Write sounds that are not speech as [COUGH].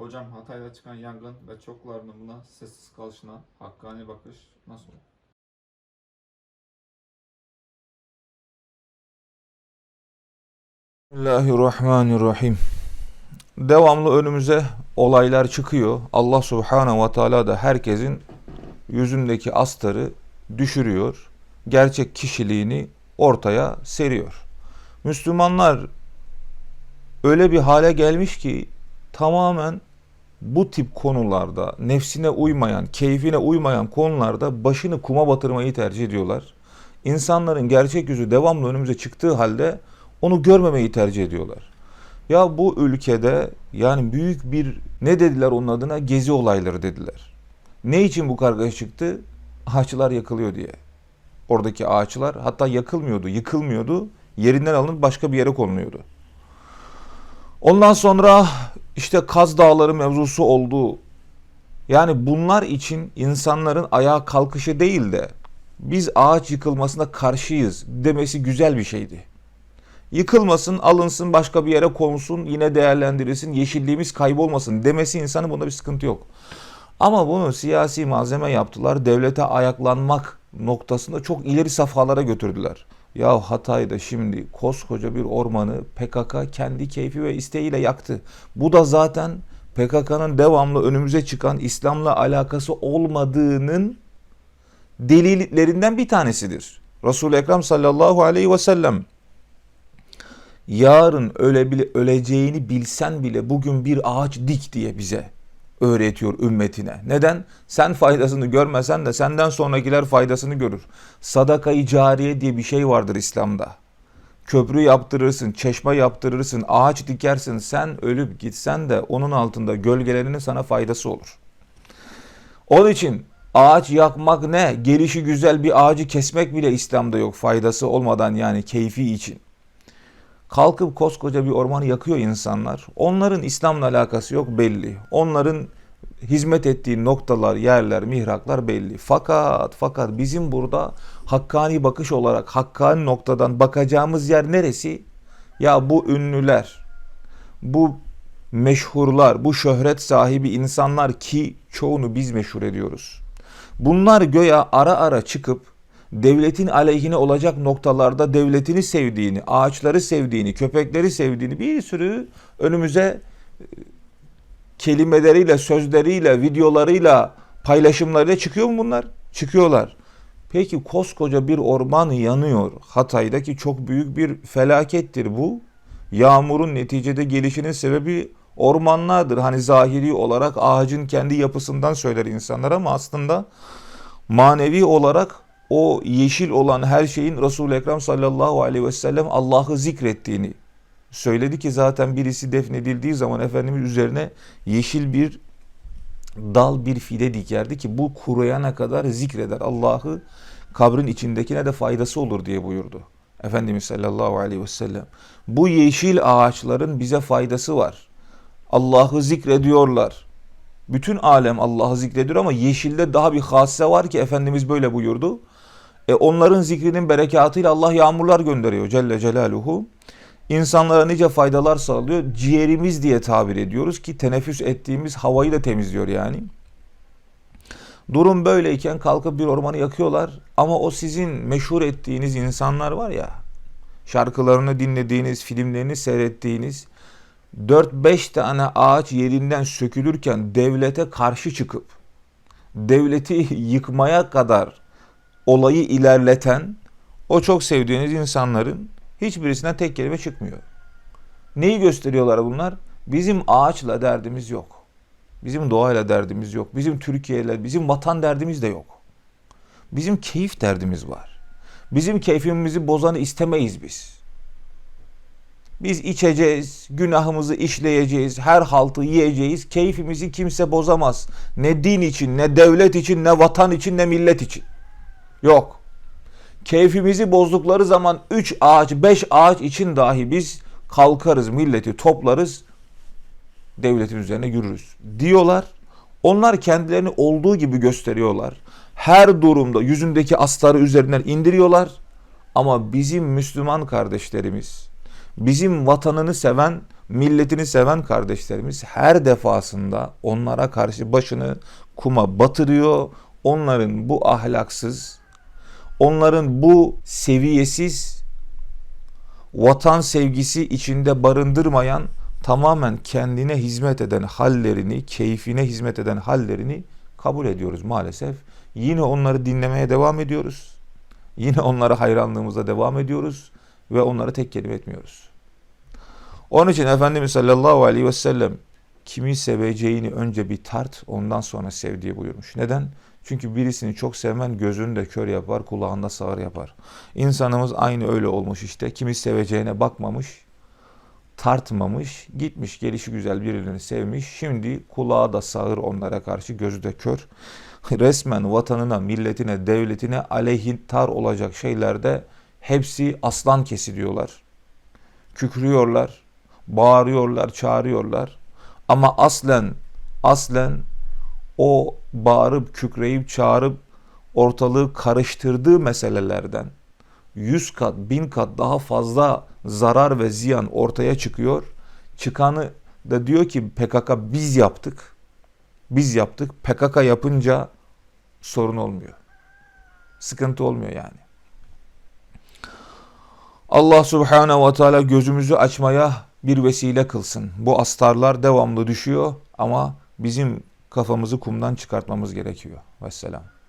Hocam Hatay'da çıkan yangın ve çoklarının buna sessiz kalışına hakkani bakış nasıl? Bismillahirrahmanirrahim. Devamlı önümüze olaylar çıkıyor. Allah Subhanahu ve Teala da herkesin yüzündeki astarı düşürüyor. Gerçek kişiliğini ortaya seriyor. Müslümanlar öyle bir hale gelmiş ki tamamen bu tip konularda nefsine uymayan, keyfine uymayan konularda başını kuma batırmayı tercih ediyorlar. İnsanların gerçek yüzü devamlı önümüze çıktığı halde onu görmemeyi tercih ediyorlar. Ya bu ülkede yani büyük bir ne dediler onun adına gezi olayları dediler. Ne için bu kargaşa çıktı? Ağaçlar yakılıyor diye. Oradaki ağaçlar hatta yakılmıyordu, yıkılmıyordu. Yerinden alınıp başka bir yere konuluyordu. Ondan sonra işte Kaz Dağları mevzusu oldu. Yani bunlar için insanların ayağa kalkışı değil de biz ağaç yıkılmasına karşıyız demesi güzel bir şeydi. Yıkılmasın, alınsın, başka bir yere konsun, yine değerlendirilsin, yeşilliğimiz kaybolmasın demesi insanın bunda bir sıkıntı yok. Ama bunu siyasi malzeme yaptılar, devlete ayaklanmak noktasında çok ileri safhalara götürdüler. Ya Hatay'da şimdi koskoca bir ormanı PKK kendi keyfi ve isteğiyle yaktı. Bu da zaten PKK'nın devamlı önümüze çıkan İslam'la alakası olmadığının delillerinden bir tanesidir. Resul-i Ekrem sallallahu aleyhi ve sellem yarın öyle bile öleceğini bilsen bile bugün bir ağaç dik diye bize öğretiyor ümmetine. Neden? Sen faydasını görmesen de senden sonrakiler faydasını görür. Sadakayı cariye diye bir şey vardır İslam'da. Köprü yaptırırsın, çeşme yaptırırsın, ağaç dikersin. Sen ölüp gitsen de onun altında gölgelerinin sana faydası olur. Onun için ağaç yakmak ne? Gelişi güzel bir ağacı kesmek bile İslam'da yok faydası olmadan yani keyfi için. Kalkıp koskoca bir ormanı yakıyor insanlar. Onların İslam'la alakası yok belli. Onların hizmet ettiği noktalar, yerler, mihraklar belli. Fakat fakat bizim burada hakkani bakış olarak hakkani noktadan bakacağımız yer neresi? Ya bu ünlüler, bu meşhurlar, bu şöhret sahibi insanlar ki çoğunu biz meşhur ediyoruz. Bunlar göya ara ara çıkıp devletin aleyhine olacak noktalarda devletini sevdiğini, ağaçları sevdiğini, köpekleri sevdiğini bir sürü önümüze e, kelimeleriyle, sözleriyle, videolarıyla, paylaşımlarıyla çıkıyor mu bunlar? Çıkıyorlar. Peki koskoca bir orman yanıyor. Hatay'daki çok büyük bir felakettir bu. Yağmurun neticede gelişinin sebebi ormanlardır. Hani zahiri olarak ağacın kendi yapısından söyler insanlar ama aslında manevi olarak o yeşil olan her şeyin Resul-i Ekrem sallallahu aleyhi ve sellem Allah'ı zikrettiğini söyledi ki zaten birisi defnedildiği zaman Efendimiz üzerine yeşil bir dal bir fide dikerdi ki bu kuruyana kadar zikreder Allah'ı kabrin içindekine de faydası olur diye buyurdu. Efendimiz sallallahu aleyhi ve sellem. Bu yeşil ağaçların bize faydası var. Allah'ı zikrediyorlar. Bütün alem Allah'ı zikrediyor ama yeşilde daha bir hasse var ki Efendimiz böyle buyurdu. E onların zikrinin berekatıyla Allah yağmurlar gönderiyor Celle Celaluhu. İnsanlara nice faydalar sağlıyor. Ciğerimiz diye tabir ediyoruz ki teneffüs ettiğimiz havayı da temizliyor yani. Durum böyleyken kalkıp bir ormanı yakıyorlar ama o sizin meşhur ettiğiniz insanlar var ya şarkılarını dinlediğiniz, filmlerini seyrettiğiniz 4-5 tane ağaç yerinden sökülürken devlete karşı çıkıp devleti [LAUGHS] yıkmaya kadar olayı ilerleten o çok sevdiğiniz insanların hiçbirisinden tek kelime çıkmıyor. Neyi gösteriyorlar bunlar? Bizim ağaçla derdimiz yok. Bizim doğayla derdimiz yok. Bizim Türkiye'yle, bizim vatan derdimiz de yok. Bizim keyif derdimiz var. Bizim keyfimizi bozanı istemeyiz biz. Biz içeceğiz, günahımızı işleyeceğiz, her haltı yiyeceğiz. Keyfimizi kimse bozamaz. Ne din için, ne devlet için, ne vatan için, ne millet için. Yok. Keyfimizi bozdukları zaman 3 ağaç, 5 ağaç için dahi biz kalkarız, milleti toplarız, devletin üzerine yürürüz diyorlar. Onlar kendilerini olduğu gibi gösteriyorlar. Her durumda yüzündeki astarı üzerinden indiriyorlar. Ama bizim Müslüman kardeşlerimiz, bizim vatanını seven milletini seven kardeşlerimiz her defasında onlara karşı başını kuma batırıyor. Onların bu ahlaksız, onların bu seviyesiz vatan sevgisi içinde barındırmayan tamamen kendine hizmet eden hallerini, keyfine hizmet eden hallerini kabul ediyoruz maalesef. Yine onları dinlemeye devam ediyoruz. Yine onlara hayranlığımıza devam ediyoruz ve onları tek kelime etmiyoruz. Onun için Efendimiz sallallahu aleyhi ve sellem kimi seveceğini önce bir tart ondan sonra sev diye buyurmuş. Neden? Çünkü birisini çok sevmen gözünü de kör yapar, kulağında sağır yapar. İnsanımız aynı öyle olmuş işte. Kimi seveceğine bakmamış, tartmamış, gitmiş gelişi güzel birilerini sevmiş. Şimdi kulağı da sağır onlara karşı, gözü de kör. Resmen vatanına, milletine, devletine aleyhintar olacak şeylerde hepsi aslan kesi diyorlar. Kükrüyorlar, bağırıyorlar, çağırıyorlar. Ama aslen, aslen o bağırıp, kükreyip, çağırıp ortalığı karıştırdığı meselelerden yüz kat, bin kat daha fazla zarar ve ziyan ortaya çıkıyor. Çıkanı da diyor ki PKK biz yaptık. Biz yaptık. PKK yapınca sorun olmuyor. Sıkıntı olmuyor yani. Allah Subhanahu ve Teala gözümüzü açmaya bir vesile kılsın. Bu astarlar devamlı düşüyor ama bizim kafamızı kumdan çıkartmamız gerekiyor. Vesselam.